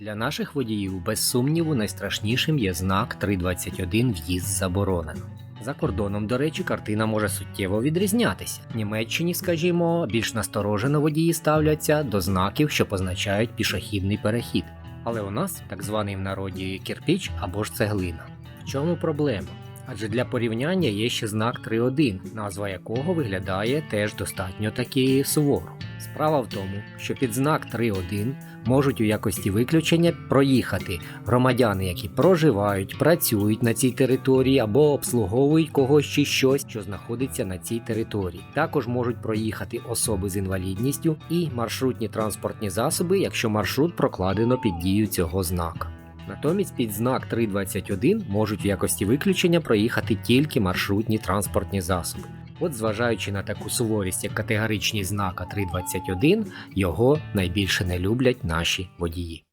Для наших водіїв, без сумніву, найстрашнішим є знак 321 в'їзд заборонено. За кордоном, до речі, картина може суттєво відрізнятися. В Німеччині, скажімо, більш насторожено водії ставляться до знаків, що позначають пішохідний перехід. Але у нас так званий в народі кірпіч або ж цеглина. В чому проблема? Адже для порівняння є ще знак 3.1, назва якого виглядає теж достатньо таки суворо. Справа в тому, що під знак 3.1 можуть у якості виключення проїхати громадяни, які проживають, працюють на цій території або обслуговують когось чи щось, що знаходиться на цій території. Також можуть проїхати особи з інвалідністю і маршрутні транспортні засоби, якщо маршрут прокладено під дію цього знака. Натомість під знак 321 можуть в якості виключення проїхати тільки маршрутні транспортні засоби. От, зважаючи на таку суворість, як категоричність знака 321, його найбільше не люблять наші водії.